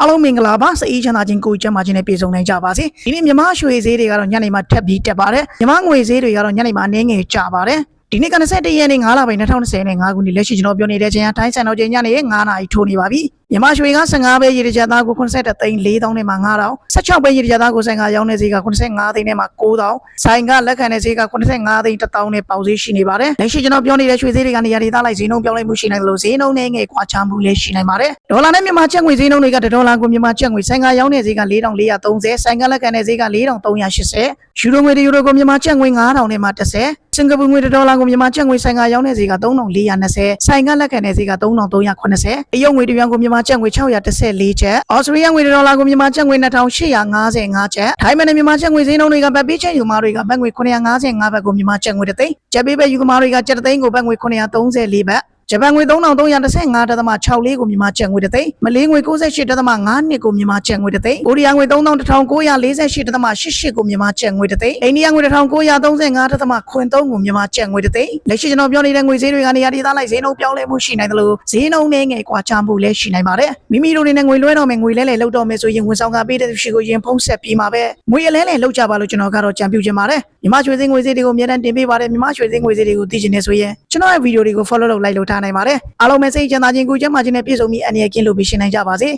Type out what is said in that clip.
အားလုံးမင်္ဂလာပါစအေးချမ်းသာခြင်းကိုယ်ကျမ်းမာခြင်းနဲ့ပြည့်စုံနိုင်ကြပါစေဒီနေ့မြမရွှေဈေးတွေကတော့ညနေမှာထပ်ပြီးတက်ပါတယ်မြမငွေဈေးတွေကတော့ညနေမှာအနည်းငယ်ကျပါတယ်ဒီနေ့က21ရက်နေ့9လပိုင်း2020နဲ့5ခုနှစ်လက်ရှိကျွန်တော်ပြောနေတဲ့ချိန်ကတိုင်းစံတော်ချိန်ညနေ9နာရီထိုးနေပါပြီမြမရွှေက15ပဲရေတကြသားကို83သိန်း4000နဲ့မှာ9000 16ပဲရေတကြသားကိုဆိုင်ကရောင်းနေဈေးက85သိန်းနဲ့မှာ9000ဆိုင်ကလက်ခံတဲ့ဈေးက85သိန်း1000နဲ့ပေါက်ဈေးရှိနေပါတယ်လက်ရှိကျွန်တော်ပြောနေတဲ့ရွှေဈေးတွေကနေရာဒေသလိုက်ဈေးနှုန်းပြောင်းလဲမှုရှိနိုင်တယ်လို့ဈေးနှုန်းနဲ့ငယ်ကွာခြားမှုလည်းရှိနိုင်ပါတယ်ဒေါ်လာနဲ့မြန်မာကျပ်ငွေဈေးနှုန်းတွေကဒေါ်လာကိုမြန်မာကျပ်ငွေဆိုင်ကရောင်းနေဈေးက4430ဆိုင်ကလက်ခံတဲ့ဈေးက4380ယူရိုငွေတယူရိုကိုမြန်မာကျပ်ငွေ9000နဲ့မှာ30စင်ကာပူငွေဒေါ်လာကိုမြန်မာကျပ်ငွေဆိုင်ကရောင်းနေဈေးက3420ဆိုင်ကလက်ခံတဲ့ဈေးက3380အယုံငွေတရွမ်ကိုမြန်မာကျပ်ငွေ614ကျပ်အော်စတြေးလျငွေဒေါ်လာကိုမြန်မာကျပ်ငွေ2855ကျပ်ထိုင်းမန်နဲ့မြန်မာကျပ်ငွေဈေးနှုန်းတွေကဗတ်ပေးချက်ယူမာတွေကဘတ်ငွေ955ဘတ်ကိုမြန်မာကျပ်ငွေတစ်သိန်းကျပ်ပေးပဲယူမာတွေကကျပ်တစ်သိန်းကိုဘတ်ငွေ934ဘတ် ဂျပန်ငွေ3315.64ကိုမြန်မာကျပ်ငွေတစ်သိန်းမလေးငွေ98.52ကိုမြန်မာကျပ်ငွေတစ်သိန်းကိုရီးယားငွေ3948.88ကိုမြန်မာကျပ်ငွေတစ်သိန်းအိန္ဒိယငွေ1935.83ကိုမြန်မာကျပ်ငွေတစ်သိန်းလက်ရှိကျွန်တော်ပြောနေတဲ့ငွေဈေးတွေကနေရာဒေသလိုက်ဈေးနှုန်းပြောင်းလဲမှုရှိနိုင်တယ်လို့ဈေးနှုန်းနဲ့ငယ်ကွာခြားမှုလည်းရှိနိုင်ပါတယ်မိမိတို့နေနဲ့ငွေလွှဲတော့မယ်ငွေလဲလဲလောက်တော့မယ်ဆိုရင်ဝန်ဆောင်ကပေးတဲ့သူရှိကိုရင်ဖုံးဆက်ပြီးမှာပဲငွေအလဲလဲလောက်ကြပါလို့ကျွန်တော်ကတော့ကြံပြူချင်ပါတယ်မြန်မာရွှေစင်းငွေဈေးတွေကိုအများတန်းတင်ပေးပါတယ်မြန်မာရွှေစင်းငွေဈေးတွေကိုသိချင်နေဆိုရင် ကျွန်တော်ရဲ့ဗီဒီယိုတွေကို follow လုပ်လိုက်လို့ထားနိုင်ပါတယ်အားလုံးပဲစိတ်ချမ်းသာခြင်းကိုကျန်းမာခြင်းနဲ့ပြည့်စုံပြီးအနေရကင်းလို့ပြီးရှင်းနိုင်ကြပါစေ